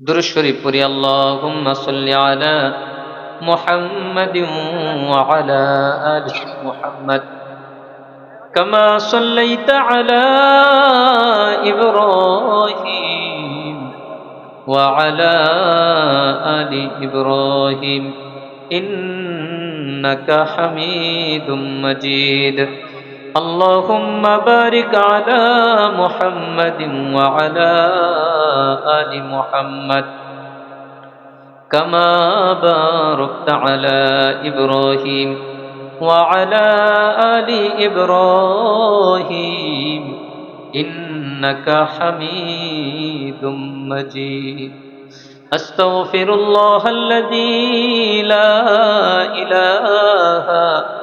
দুরুশরীফ পড়ি আল্লাহুম্মা সাল্লি আলা محمد وعلى آل محمد كما صليت على إبراهيم وعلى آل إبراهيم إنك حميد مجيد اللهم بارك على محمد وعلى آل محمد كما باركت على إبراهيم وعلى آل إبراهيم إنك حميد مجيد. أستغفر الله الذي لا إله إلا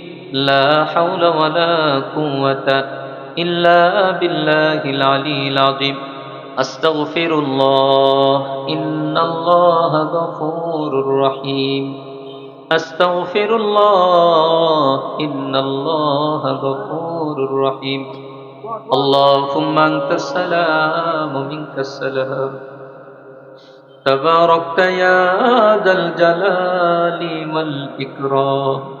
لا حول ولا قوة إلا بالله العلي العظيم. أستغفر الله إن الله غفور رحيم. أستغفر الله إن الله غفور رحيم. اللهم أنت السلام ومنك السلام. تباركت يا ذا الجلال والإكرام.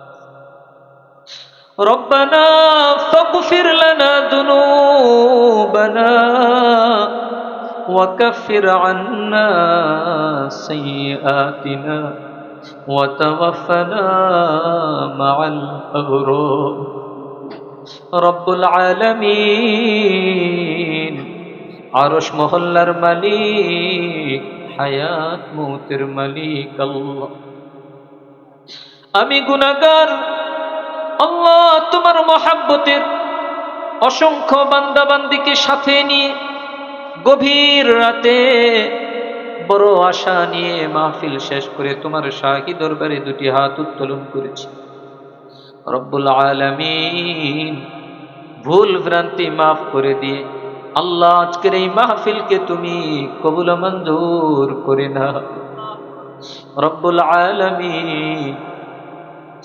ربنا فاغفر لنا ذنوبنا وكفر عنا سيئاتنا وتوفنا مع الأبرار رب العالمين আরশ মহল্লার মালিক হায়াত মৌতের মালিক আল্লাহ আমি গুনাগার আল্লাহ তোমার মহাব্বতের অসংখ্য বান্দাবান্দিকে সাথে নিয়ে গভীর রাতে বড় আশা নিয়ে মাহফিল শেষ করে তোমার শাহী দরবারে দুটি হাত উত্তোলন করেছি। রব্বুল আলমিন ভুল ভ্রান্তি মাফ করে দিয়ে আল্লাহ আজকের এই মাহফিলকে তুমি কবুল মঞ্জুর করে না রব্বুল আলমিন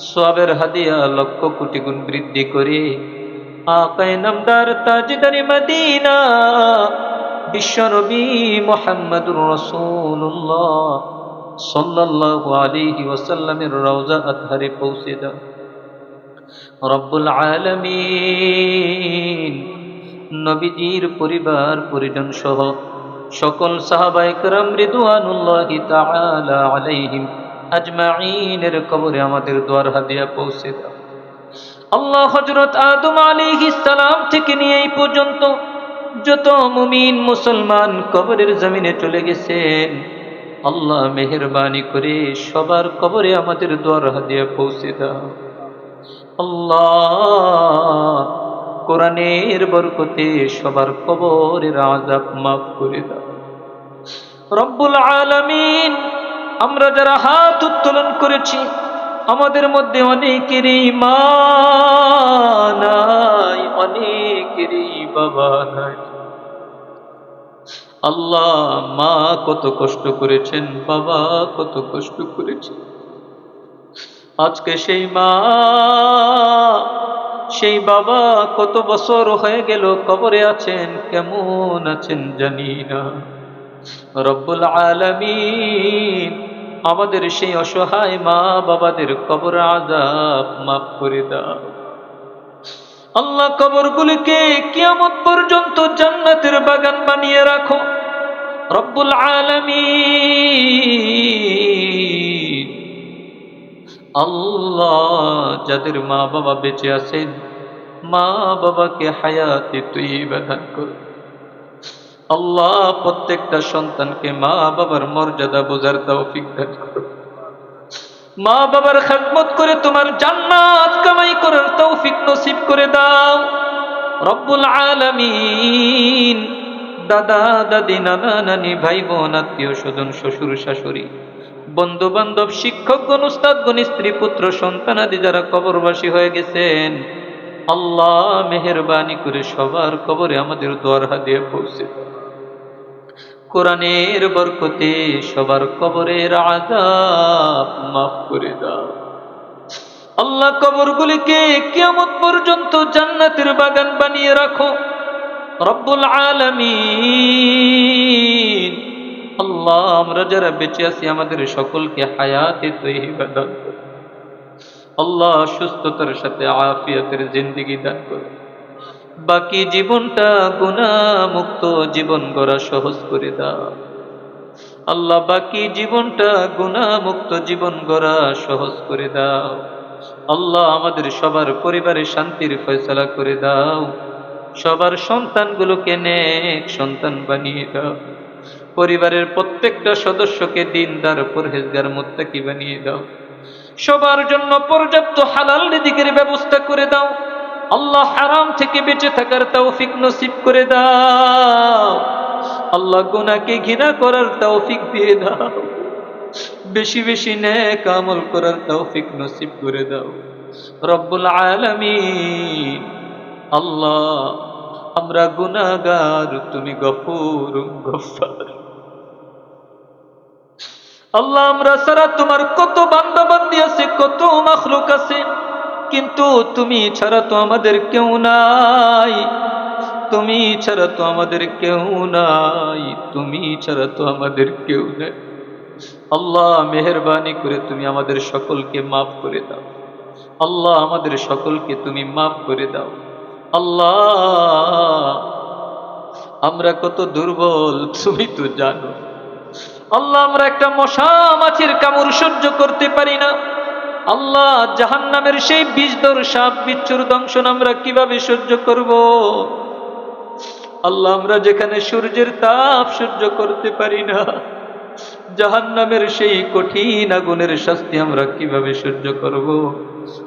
সবের হাদিয়া লক্ষ কোটি গুণ বৃদ্ধি করে আকায় নামদার তাজদারি মদিনা বিশ্বনবী মোহাম্মদুর রসুল্লাহ সাল্লাল্লাহু আলাইহি ওয়াসাল্লামের রওজা আতহারে পৌঁছে দাও রব্বুল আলামিন নবীজির পরিবার পরিজন সহ সকল সাহাবায়ে کرام রিদওয়ানুল্লাহি তাআলা আলাইহিম আজমাইনের কবরে আমাদের দোয়ার হাদিয়া পৌঁছে দাও। আল্লাহ হযরত আদম আলাইহিস সালাম থেকে নিয়ে এই পর্যন্ত যত মুমিন মুসলমান কবরের জমিনে চলে গেছেন, আল্লাহ মেহরবানি করে সবার কবরে আমাদের দোয়ার হাদিয়া পৌঁছে দাও। আল্লাহ কোরআনের বরকতে সবার কবরের আজাব মাফ করে দাও। রব্বুল আলামিন আমরা যারা হাত উত্তোলন করেছি, আমাদের মধ্যে অনেকেরই মা নাই অনেকেরই বাবা নাই। আল্লাহ মা কত কষ্ট করেছেন, বাবা কত কষ্ট করেছেন আজকে সেই মা, সেই বাবা কত বছর হয়ে গেল, কবরে আছেন, কেমন আছেন জানি না। রব্বুল আলামিন আমাদের সেই অসহায় মা বাবাদের কবর আজাব মাফ করে দাও। আল্লাহ কবরগুলিকে কিয়ামত পর্যন্ত জান্নাতের বাগান বানিয়ে রাখো। রব্বুল আলমী আল্লাহ যাদের মা বাবা বেঁচে আছেন মা বাবাকে হায়াতে তুই দান কর আল্লাহ প্রত্যেকটা সন্তানকে মা বাবার মর্যাদা বোঝার তৌফিক দান মা বাবার খেদমত করে তোমার জান্নাত কামাই করার তৌফিক নসিব করে দাও। রব্বুল আলামিন, দাদা, দাদি, নানা, নানি, ভাই, বোন, আত্মীয় স্বজন, শ্বশুর, শাশুড়ি বন্ধু বান্ধব শিক্ষকগণ উস্তাদগণ স্ত্রী পুত্র, সন্তানাদি যারা কবরবাসী হয়ে গেছেন আল্লাহ মেহরবানি করে সবার কবরে আমাদের দোয়ার হাদিয়ে পৌঁছে। কোরআনের বরকতে সবার কবরের আজাব মাফ করে দাও। আল্লাহ কবরগুলিকে কিয়ামত পর্যন্ত জান্নাতের বাগান বানিয়ে রাখো। রব্বুল আলামিন। আল্লাহ আমরা যারা বেঁচে আছি, আমাদের সকলকে হায়াতে তৈবা দান আল্লাহ সুস্থতার সাথে আফিয়াতের জিন্দিগি দান করো বাকি জীবনটা গুণা মুক্ত জীবন গড়া সহজ করে দাও। আল্লাহ বাকি জীবনটা গুণা মুক্ত জীবন গড়া সহজ করে দাও। আল্লাহ আমাদের সবার পরিবারে শান্তির ফয়সলা করে দাও। সবার সন্তানগুলোকে নেক সন্তান বানিয়ে দাও। পরিবারের প্রত্যেকটা সদস্যকে দিনদার পরহেজগার মুত্তাকি বানিয়ে দাও। সবার জন্য পর্যাপ্ত হালাল রিদিকের ব্যবস্থা করে দাও। আল্লাহ হারাম থেকে বেঁচে থাকার তৌফিক নসিব করে দাও। আল্লাহ গুনাহকে ঘৃণা করার তৌফিক দিয়ে দাও। বেশি বেশি নেক আমল করার তৌফিক নসিব করে দাও। রব্বুল আলামিন, আল্লাহ, আমরা গুনাহগার, তুমি গফুর গফার। আল্লাহ, আমরা সারা তোমার কত বান্দি আছে, কত মাখলুক আছে। কিন্তু তুমি ছাড়া তো আমাদের কেউ নাই। তুমি ছাড়া তো আমাদের কেউ নাই। তুমি ছাড়া তো আমাদের কেউ নাই। আল্লাহ, মেহরবানি করে তুমি আমাদের সকলকে মাফ করে দাও। আল্লাহ, আমাদের সকলকে তুমি মাফ করে দাও। আল্লাহ, আমরা কত দুর্বল, তুমি তো জানো। আল্লাহ, আমরা একটা মশা মাছির কামড় সহ্য করতে পারি না। আল্লাহ জাহান নামের সেই বীজদর সাপ বিচ্ছুর দংশন আমরা কীভাবে সহ্য করব? আল্লাহ, আমরা যেখানে সূর্যের তাপ সহ্য করতে পারি না জাহান নামের সেই কঠিন আগুনের শাস্তি আমরা কীভাবে সহ্য করব?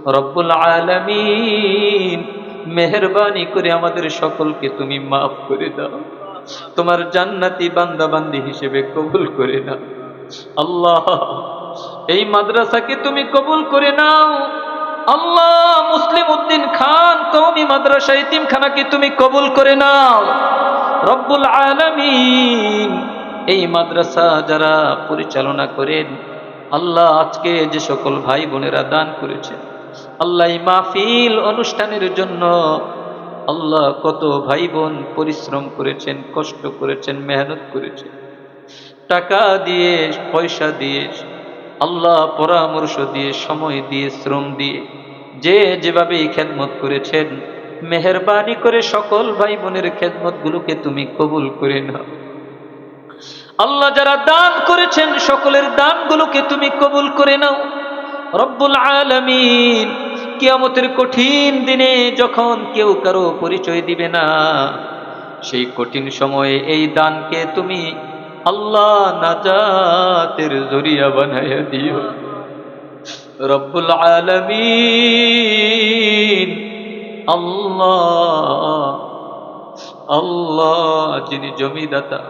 রব্বুল আলামিন, মেহরবানি করে আমাদের সকলকে তুমি মাফ করে দাও। তোমার জান্নাতি বান্দা বান্দি হিসেবে কবুল করে নাও। আল্লাহ, এই মাদ্রাসাকে তুমি কবুল করে নাও। আল্লাহ, মুসলিম উদ্দিন খান কৌমি মাদ্রাসা ইতিমখানাকে তুমি কবুল করে নাও। রব্বুল আলামিন, এই মাদ্রাসা যারা পরিচালনা করেন, আল্লাহ আজকে যে সকল ভাই বোনেরা দান করেছে আল্লাহ মাহফিল অনুষ্ঠানের জন্য আল্লাহ কত ভাই বোন পরিশ্রম করেছেন, কষ্ট করেছেন, মেহনত করেছেন। টাকা দিয়ে, পয়সা দিয়ে, আল্লাহ পরামর্শ দিয়ে, সময় দিয়ে, শ্রম দিয়ে যে যেভাবে এই খেদমত করেছেন, মেহরবানি করে সকল ভাই বোনের খেদমত গুলোকে তুমি কবুল করে নাও। আল্লাহ যারা দান করেছেন, সকলের দানগুলোকে তুমি কবুল করে নাও। রব্বুল আলামিন কিয়ামতের কঠিন দিনে যখন কেউ কারও পরিচয় দিবে না, সেই কঠিন সময়ে এই দানকে তুমি আল্লাহ নাজাতের জরিয়া বানাইয়া দিও। রব্বুল আলামিন, আল্লাহ আল্লাহ যিনি জমিদাতা,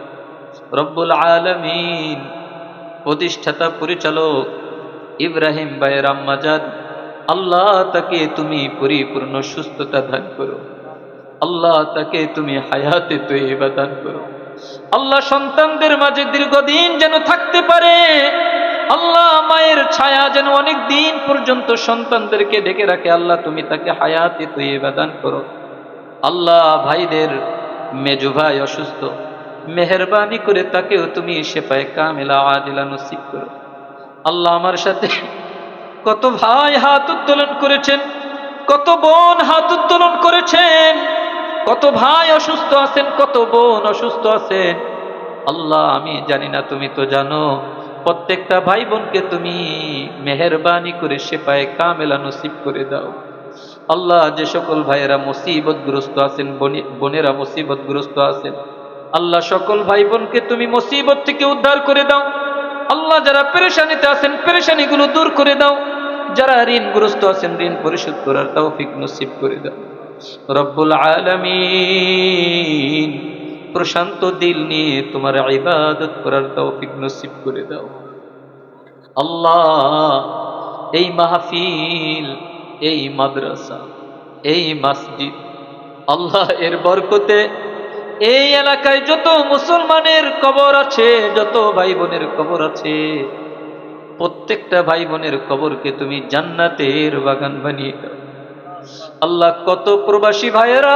রব্বুল আলমিন, প্রতিষ্ঠাতা, পরিচালক ইব্রাহিম ভাইয়ের আম্মাজাদ আল্লাহ তাকে তুমি পরিপূর্ণ সুস্থতা দান করো। আল্লাহ তাকে তুমি হায়াতে তৈবা দান করো। আল্লাহ সন্তানদের মাঝে দীর্ঘদিন যেন থাকতে পারে। আল্লাহ মায়ের ছায়া যেন অনেক দিন পর্যন্ত সন্তানদেরকে ডেকে রাখে। আল্লাহ তুমি তাকে হায়াতে তৈবা দান করো। আল্লাহ ভাইদের মেজু ভাই অসুস্থ, মেহরবানি করে তাকেও তুমি সেপায় কামেলা আদিলা নসিব করো। আল্লাহ আমার সাথে কত ভাই হাত উত্তোলন করেছেন, কত বোন হাত উত্তোলন করেছেন, কত ভাই অসুস্থ আছেন, কত বোন অসুস্থ আছেন। আল্লাহ, আমি জানি না, তুমি তো জানো, প্রত্যেকটা ভাই বোনকে তুমি মেহরবানি করে শেফায় কামেলা নসিব করে দাও। আল্লাহ, যে সকল ভাইয়েরা মুসিবতগ্রস্ত আছেন, বনি- বোনেরা মুসিবতগ্রস্ত আছেন, আল্লাহ, সকল ভাই বোনকে তুমি মুসিবত থেকে উদ্ধার করে দাও। আল্লাহ, যারা পেরেশানিতে আছেন, পেরেশানিগুলো দূর করে দাও। যারা ঋণগ্রস্ত আছেন, ঋণ পরিশোধ করার তৌফিক নসিব করে দাও। রব্বুল আলামিন প্রশান্ত দিল নিয়ে তোমার ইবাদত করার তৌফিক নসিব করে দাও। আল্লাহ, এই মাহফিল, এই মাদ্রাসা, এই মসজিদ, আল্লাহ এর বরকতে এই এলাকায় যত মুসলমানের কবর আছে, যত ভাই বোনের কবর আছে প্রত্যেকটা ভাই বোনের কবরকে তুমি জান্নাতের বাগান বানিয়ে দাও। আল্লাহ কত প্রবাসী ভাইয়েরা,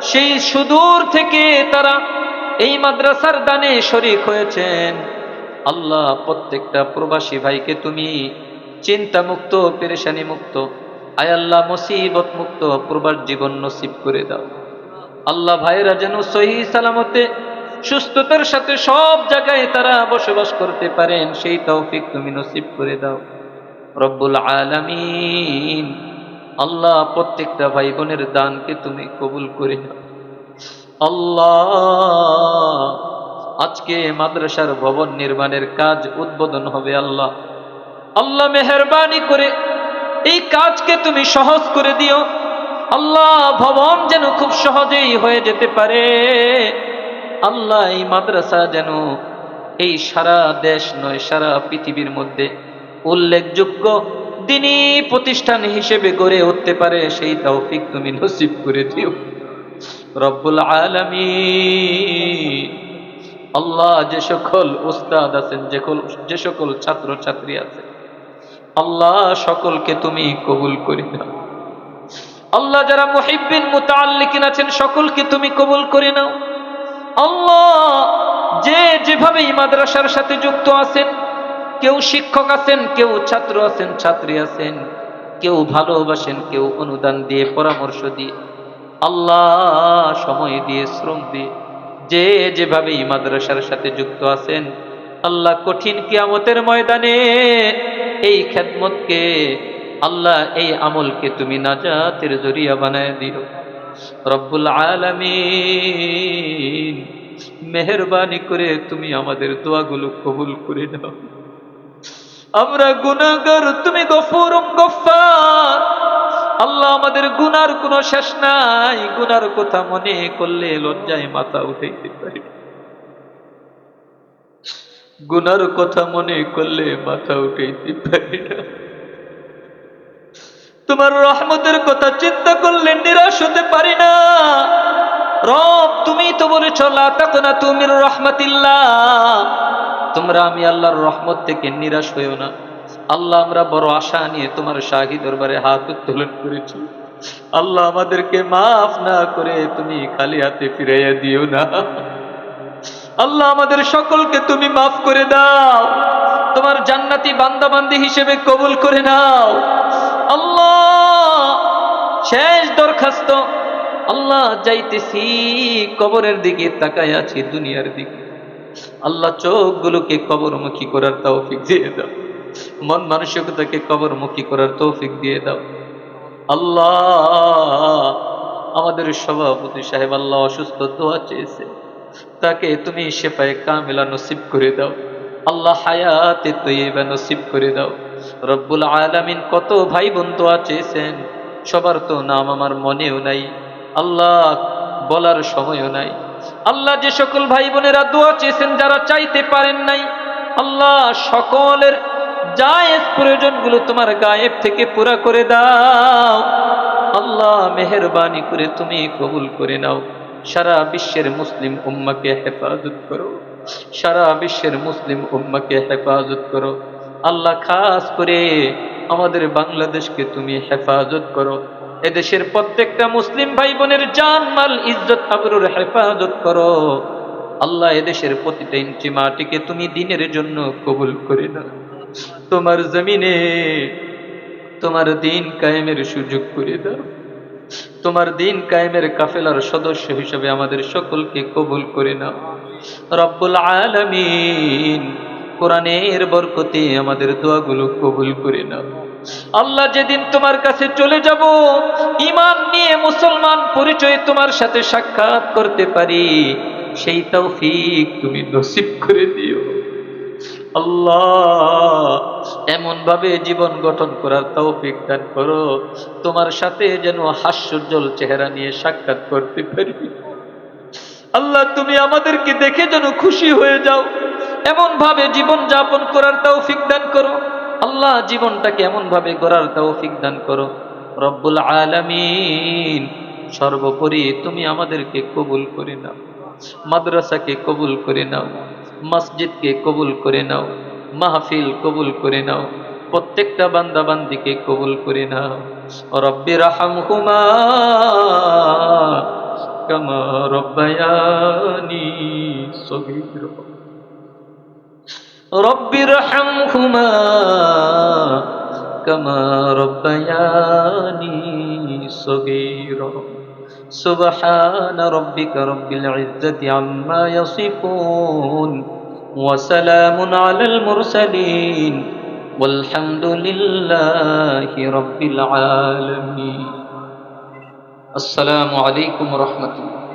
সেই সুদূর থেকে তারা এই মাদ্রাসার দানে শরিক হয়েছেন। আল্লাহ প্রত্যেকটা প্রবাসী ভাইকে তুমি চিন্তা মুক্ত পেরেশানি মুক্ত আয় আল্লাহ মুসিবত মুক্ত প্রবাস জীবন নসিব করে দাও। আল্লাহ ভাইয়েরা যেন সহি সালামতে সুস্থতার সাথে সব জায়গায় তারা বসবাস করতে পারেন, সেই তৌফিক তুমি নসিব করে দাও। রব্বুল আলামিন, আল্লাহ প্রত্যেকটা ভাই বোনের দানকে তুমি কবুল করে নাও। আল্লাহ, আজকে মাদ্রাসার ভবন নির্মাণের কাজ উদ্বোধন হবে আল্লাহ। আল্লাহ মেহরবানি করে এই কাজকে তুমি সহজ করে দিও। আল্লাহ ভবন যেন খুব সহজেই হয়ে যেতে পারে। আল্লাহ এই মাদ্রাসা যেন এই সারা দেশ নয়, সারা পৃথিবীর মধ্যে উল্লেখযোগ্য দিনী প্রতিষ্ঠান হিসেবে গড়ে উঠতে পারে, সেই তৌফিক তুমি নসিব করে দিও। রব্বুল আলমী আল্লাহ যে সকল উস্তাদ আছেন, যে সকল ছাত্র ছাত্রী আছে আল্লাহ সকলকে তুমি কবুল করে নাও। আল্লাহ যারা মুহিব্বিন, মুতাআল্লিকিন আছেন, সকলকে তুমি কবুল করে নাও। আল্লাহ, যে যেভাবে মাদ্রাসার সাথে যুক্ত আছেন, কেউ শিক্ষক আছেন, কেউ ছাত্র আছেন, ছাত্রী আছেন, কেউ ভালোবাসেন, কেউ অনুদান দিয়ে, পরামর্শ দিয়ে, আল্লাহ সময় দিয়ে, শ্রম দিয়ে, যে যেভাবে মাদ্রাসার সাথে যুক্ত আছেন, আল্লাহ কঠিন কিয়ামতের ময়দানে এই খেদমতকে, আল্লাহ এই আমলকে তুমি নাজাতের জরিয়া বানায় দিও রব্বুল আলামিন, মেহরবানি করে তুমি আমাদের দোয়াগুলো কবুল করে দাও আমরা গুনাহগার, তুমি গফুরুম গফফার। আল্লাহ আমাদের গুনার কোনো শেষ নাই, গুনার কথা মনে করলে লজ্জায় মাথা উঠাইতে পারি। গুনার কথা মনে করলে মাথা উঠাইতে পারি না। তোমার রহমতের কথা চিন্তা করলে নিরাশ হতে পারি না। রব তুমি তো বলেছ, লা তাকনা তুমির রহমাতিল্লাহ। তোমরা আমি আল্লাহর রহমত থেকে নিরাশ হইও না। আল্লাহ, আমরা বড় আশা নিয়ে তোমার শাহী দরবারে হাত উত্তোলন করেছি। আল্লাহ, আমাদেরকে মাফ না করে তুমি খালি হাতে ফিরাইয়া দিও না। আল্লাহ, আমাদের সকলকে তুমি মাফ করে দাও। তোমার জান্নাতি বান্দাবান্দি হিসেবে কবুল করে নাও। আল্লাহ, শেষ দরখাস্ত। আল্লাহ যাইতেছি, কবরের দিকে তাকায় আছি দুনিয়ার দিকে। আল্লাহ চোখগুলোকে কবরমুখী করার তৌফিক দিয়ে দাও। মন মানসিকতাকে কবরমুখী করার তৌফিক দিয়ে দাও। আল্লাহ, আমাদের সভাপতি সাহেব আল্লাহ অসুস্থ দোয়া চেয়েছে। তাকে তুমি শেফায় কামেলা নসিব করে দাও। আল্লাহ হায়াতে তৈবা নসিব করে দাও। রব্বুল আলামিন কত ভাই বোন দোয়া চেয়েছেন। সবার তো নাম আমার মনেও নাই। আল্লাহ বলার সময়ও নাই। আল্লাহ যে সকল ভাই বোনেরা দোয়া চেয়েছেন, যারা চাইতে পারেন নাই, আল্লাহ সকলের জায়েজ প্রয়োজনগুলো তোমার গায়েব থেকে পুরা করে দাও। আল্লাহ মেহরবানি করে তুমি কবুল করে নাও। সারা বিশ্বের মুসলিম উম্মাকে হেফাজত করো। সারা বিশ্বের মুসলিম উম্মাকে হেফাজত করো। আল্লাহ খাস করে আমাদের বাংলাদেশকে তুমি হেফাজত করো। এদেশের প্রত্যেকটা মুসলিম ভাই বোনের জান, মাল, ইজ্জত, আবরুর হেফাজত করো। আল্লাহ এদেশের প্রতিটা ইঞ্চি মাটিকে তুমি দিনের জন্য কবুল করে নাও। তোমার জমিনে তোমার দিন কায়েমের সুযোগ করে দাও। তোমার দিন কায়েমের কাফেলার সদস্য হিসেবে আমাদের সকলকে কবুল করে নাও। রব্বুল আলামিন কোরআনের বরকতে আমাদের দোয়াগুলো কবুল করে নাও। আল্লাহ যেদিন তোমার কাছে চলে যাব ইমান নিয়ে মুসলমান পরিচয় তোমার সাথে সাক্ষাৎ করতে পারি, সেই তৌফিক তুমি নসিব করে দিও। আল্লাহ এমন ভাবে জীবন গঠন করার তৌফিক দান করো, তোমার সাথে যেন হাস্যজ্জ্বল চেহারা নিয়ে সাক্ষাৎ করতে পারি। আল্লাহ, তুমি আমাদেরকে দেখে যেন খুশি হয়ে যাও। এমন ভাবে জীবন যাপন করার তৌফিক দান করো। আল্লাহ জীবনটাকে এমন ভাবে গড়ার তৌফিক দান করো। রব্বুল আলামিন, সর্বোপরি তুমি আমাদেরকে কবুল করে নাও, মাদ্রাসাকে কবুল করে নাও, মসজিদকে কবুল করে নাও, মাহফিল কবুল করে নাও, প্রত্যেকটা বান্দা বান্দিকে কবুল করে নাও। রব্বি রাহামহুমা কামা রব্বায়ানি সগীরা। رب ارحمهما كما ربياني صغيرا. سبحان ربك رب العزة عما يصفون وسلام على المرسلين والحمد لله رب العالمين. السلام عليكم ورحمة الله.